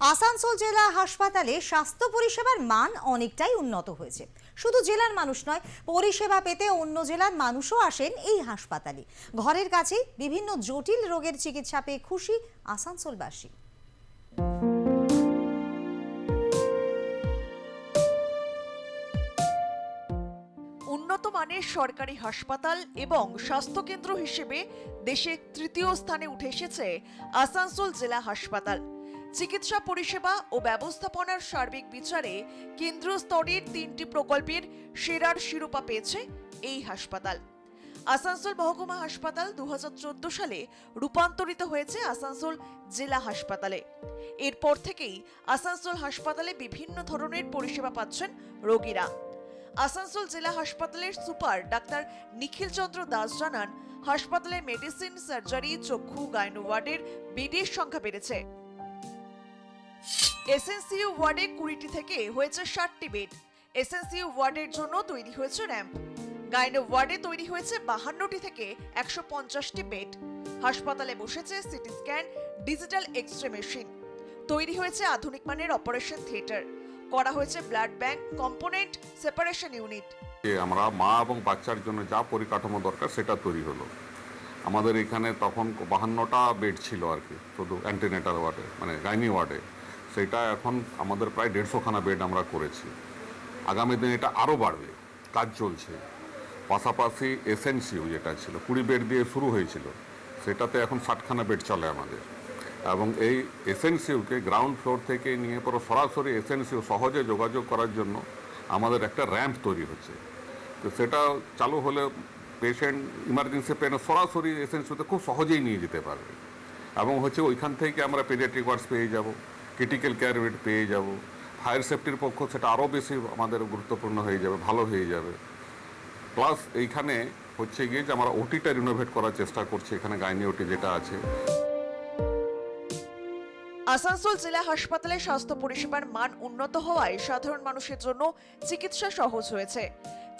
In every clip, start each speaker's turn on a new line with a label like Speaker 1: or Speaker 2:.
Speaker 1: আসানসোল জেলা হাসপাতালে স্বাস্থ্য পরিষেবার মান অনেকটাই উন্নত হয়েছে। শুধু জেলার মানুষ নয়, পরিষেবা পেতে অন্য জেলার মানুষও আসেন এই হাসপাতালে। ঘরের কাছেই বিভিন্ন জটিল রোগের চিকিৎসা পেয়ে খুশি আসানসোলবাসী।
Speaker 2: উন্নত মানের সরকারি হাসপাতাল এবং স্বাস্থ্যকেন্দ্র হিসেবে দেশে তৃতীয় স্থানে উঠে এসেছে আসানসোল জেলা হাসপাতাল। চিকিৎসা পরিষেবা ও ব্যবস্থাপনার সার্বিক বিচারে কেন্দ্রীয় স্তরের তিনটি প্রকল্পের সেরার শিরোপা পেয়েছে এই হাসপাতাল। আসানসোল মহকুমা হাসপাতাল দু হাজার চোদ্দ সালে রূপান্তরিত হয়েছে আসানসোল জেলা হাসপাতালে। এরপর থেকেই আসানসোল হাসপাতালে বিভিন্ন ধরনের পরিষেবা পাচ্ছেন রোগীরা। আসানসোল জেলা হাসপাতালের সুপার ডাক্তার নিখিল চন্দ্র দাস জানান, হাসপাতালে মেডিসিন, সার্জারি, চক্ষু, গাইনো ওয়ার্ডের বেডের সংখ্যা বেড়েছে। এসএনসিইউ ওয়ার্ডে কুড়িটি থেকে হয়েছে ষাটটি বেড। এসএনসিইউ ওয়ার্ডের জন্য তৈরি হয়েছে র্যাম্প। গাইনো ওয়ার্ডে তৈরি হয়েছে বাহান্নটি থেকে একশো পঞ্চাশটি বেড। হাসপাতালে বসেছে CT scan, digital X ray machine. তৈরি হয়েছে আধুনিক মানের অপারেশন থিয়েটার। করা হয়েছে blood bank, component, separation unit.
Speaker 3: আমরা মা এবং বাচ্চার জন্য যা পরিকাঠামো দরকার সেটা তৈরি হলো। আমাদের এখানে তখন বাহান্নটা বেড ছিল আর কি, শুধু অ্যান্টিনেটাল ওয়ার্ডে মানে গাইনি ওয়ার্ডে। সেটা এখন আমাদের প্রায় দেড়শোখানা বেড আমরা করেছি। আগামী দিনে এটা আরও বাড়বে, কাজ চলছে। পাশাপাশি এসএনসিউ যেটা ছিল, কুড়ি বেড দিয়ে শুরু হয়েছিল, সেটাতে এখন ষাটখানা বেড চলে আমাদের। এবং এই এসএনসিউকে গ্রাউন্ড ফ্লোর থেকে নিয়ে পরে সরাসরি এসএনসিউ সহজে যোগাযোগ করার জন্য আমাদের একটা র্যাম্প তৈরি হচ্ছে। তো সেটা চালু হলে পেশেন্ট ইমার্জেন্সি পেনে সরাসরি এসএনসিউতে খুব সহজেই নিয়ে যেতে পারবে। এবং হচ্ছে ওইখান থেকে আমরা পেডিয়াট্রিক ওয়ার্ডস পেয়ে যাব। ক্রিটিক্যাল কেয়ার বেড পেয়ে যাব। ফায়ার সেফটির পক্ষ সেটা আরও বেশি আমাদের গুরুত্বপূর্ণ হয়ে যাবে, ভালো হয়ে যাবে। প্লাস এইখানে হচ্ছে গিয়ে যে আমরা ওটিটা রিনোভেট করার চেষ্টা করছি, এখানে গাইনি ওটি যেটা আছে।
Speaker 2: আসানসোল জেলা হাসপাতালে স্বাস্থ্য পরিষেবার মান উন্নত হওয়ায় সাধারণ মানুষের জন্য চিকিৎসা সহজ হয়েছে।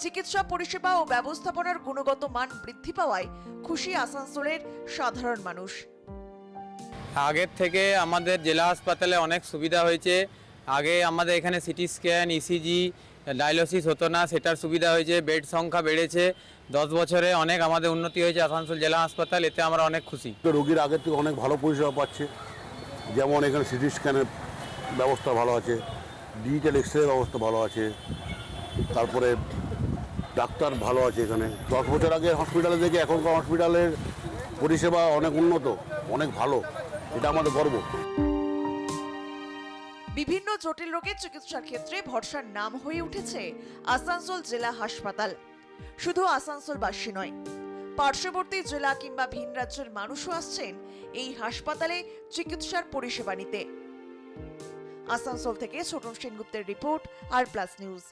Speaker 2: চিকিৎসা পরিষেবা ও ব্যবস্থাপনার গুণগত মান বৃদ্ধি পাওয়ায় খুশি আসানসোলের সাধারণ মানুষ।
Speaker 4: আগের থেকে আমাদের জেলা হাসপাতালে অনেক সুবিধা হয়েছে। আগে আমাদের এখানে সিটি স্ক্যান ইসিজি ডায়ালিসিস হতো না, সেটার সুবিধা হয়েছে, বেড সংখ্যা বেড়েছে। দশ বছরে অনেক আমাদের উন্নতি হয়েছে আসানসোল জেলা হাসপাতাল, এতে আমরা অনেক খুশি।
Speaker 5: রোগীর আগের থেকে অনেক ভালো পরিষেবা পাচ্ছে। যেমন এখানে সিটি স্ক্যানের ব্যবস্থা ভালো আছে, ডিজিটাল এক্স রে ব্যবস্থা ভালো আছে, তারপরে ডাক্তার ভালো আছে এখানে। দশ বছর আগে হসপিটালে থেকে এখনকার হসপিটালের পরিষেবা অনেক উন্নত, অনেক ভালো। এটা আমাদের গর্ব।
Speaker 2: বিভিন্ন জটিল রোগের চিকিৎসার ক্ষেত্রে ভরসার নাম হয়ে উঠেছে আসানসোল জেলা হাসপাতাল। শুধু আসানসোলবাসী নয়, পার্শ্ববর্তী জেলা কিংবা ভিন রাজ্যের মানুষও আসছেন এই হাসপাতালে চিকিৎসার পরিষেবা নিতে। আসানসোল থেকে ছোটন সেনগুপ্তের রিপোর্ট, আর প্লাস নিউজ।